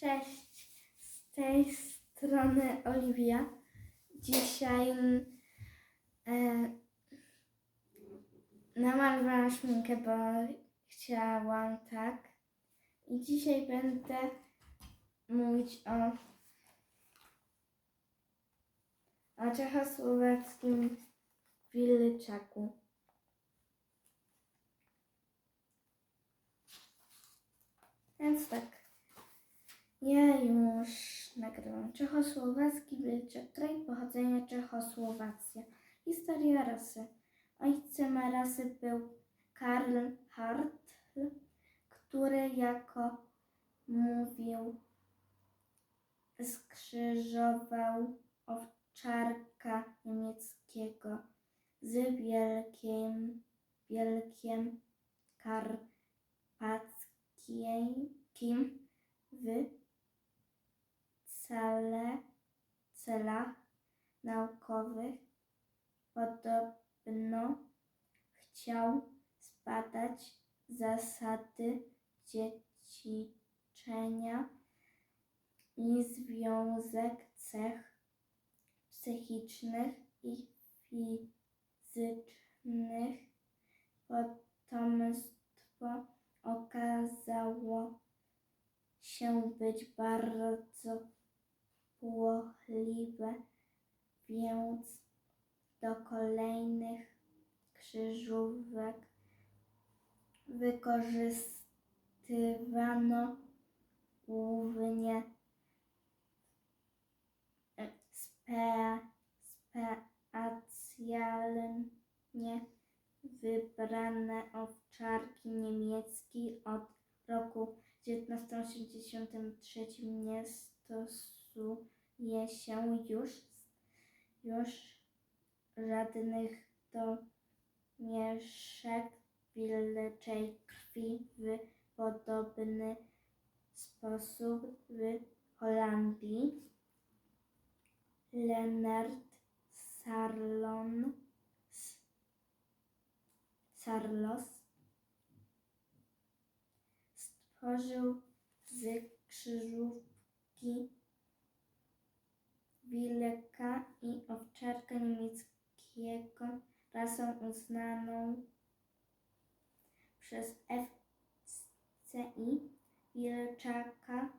Cześć, z tej strony Oliwia. Dzisiaj e, namalowałam szminkę, bo chciałam tak. I dzisiaj będę mówić o, o czechosłowackim Wilczaku. Więc tak. Ja już nagrywam. Czechosłowacki wilczek, kraj pochodzenia Czechosłowacja. Historia rasy. Ojcem rasy był Karl Hartl, który jako mówił skrzyżował owczarka niemieckiego z wielkim, wielkiem karpackim naukowych podobno chciał zbadać zasady dziedziczenia i związek cech psychicznych i fizycznych. Potomstwo okazało się być bardzo płochliwe, więc do kolejnych krzyżówek wykorzystywano głównie e, spe, specjalnie wybrane owczarki niemieckie od roku 1983 nie stosuje się już, już żadnych domieszek wilczej krwi w podobny sposób w Holandii. Lennart Sarlon, Sarlos stworzył z krzyżówki wilka i owczarka niemieckiego rasą uznaną przez FCI wilczaka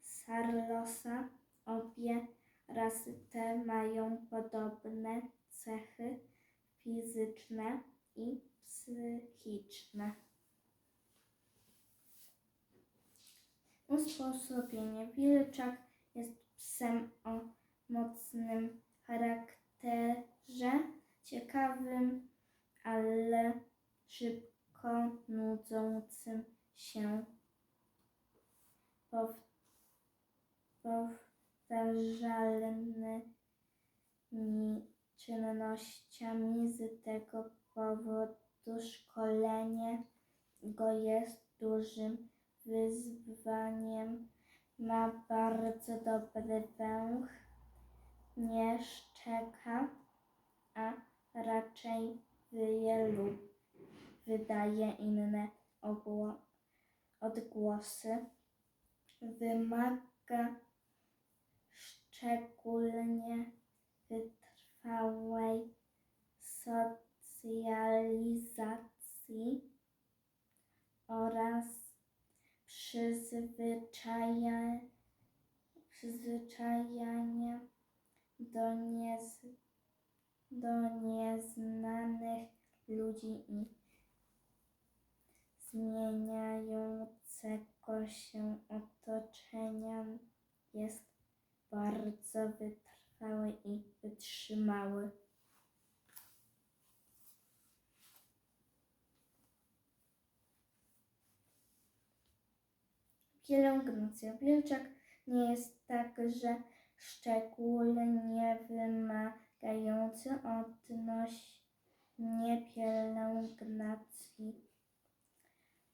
Sarlosa. Obie rasy te mają podobne cechy fizyczne i psychiczne. Usposobienie. Wilczak jest psem o mocnym charakterze, ciekawym, ale szybko nudzącym się. Pow- powtarzalnymi czynnościami. Z tego powodu szkolenie go jest dużym wyzwaniem. Ma bardzo dobry węch, nie szczeka, a raczej wyje lub wydaje inne odgłosy. Wymaga szczególnie wytrwałej socjalizacji oraz przyzwyczaja, przyzwyczajania do, niez, do nieznanych ludzi i zmieniającego się otoczenia jest bardzo wytrwały i wytrzymały. Pielęgnacja. Wilczak nie jest także szczególnie wymagający odnośnie pielęgnacji.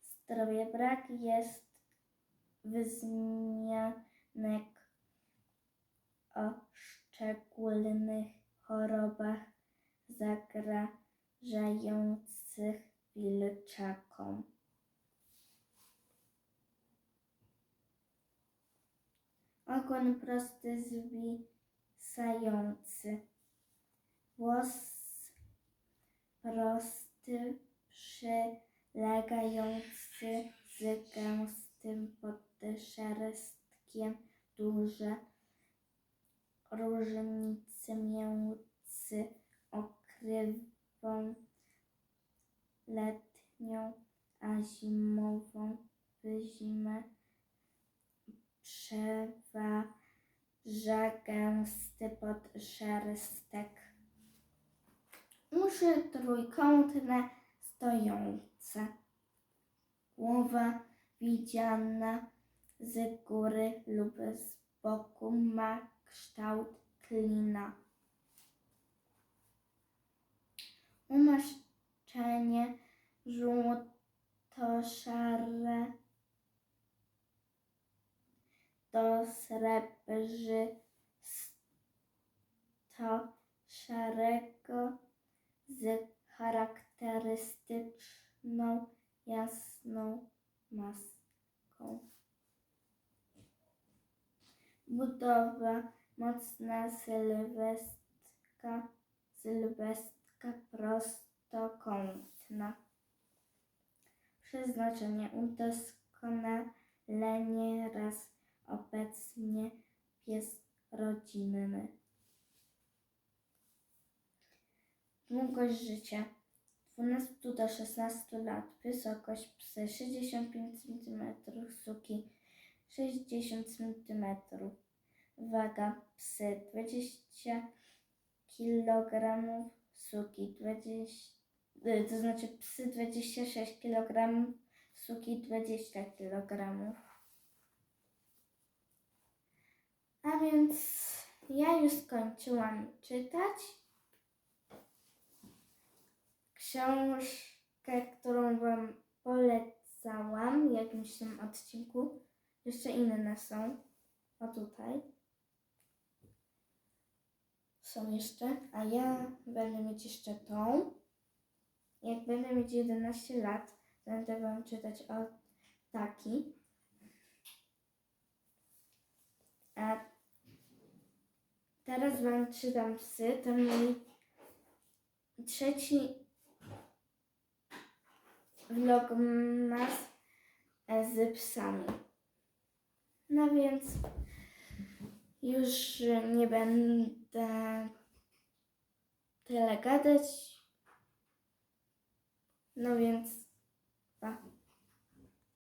Zdrowie. Brak jest wzmianek o szczególnych chorobach zagrażających wilczakom. Ogon prosty zwisający, włos prosty przylegający z gęstym podszerstkiem, duże różnice między okrywą letnią a zimową. W zimę przeważa gęsty podszerstek. Uszy trójkątne, stojące. Głowa widziana z góry lub z boku ma kształt klina. Umaszczenie żółto-szare do srebrzysto-szarego z charakterystyczną jasną maską. Budowa mocna sylwestka, sylwestka prostokątna. Przeznaczenie udoskonalenie pies rodzinny. Długość życia 12 do 16 lat. Wysokość psy 65 cm, suki 60 cm. Waga psy 20 kg, suki 20, y, to znaczy psy 26 kg, suki 20 kg. A więc ja już skończyłam czytać książkę, którą Wam polecałam w jakimś tym odcinku. Jeszcze inne są. O tutaj. Są jeszcze, a ja będę mieć jeszcze tą. Jak będę mieć 11 lat, będę Wam czytać o taki. A teraz Wam czytam psy. To mój trzeci vlogmas z psami. No więc już nie będę tyle gadać. No więc pa.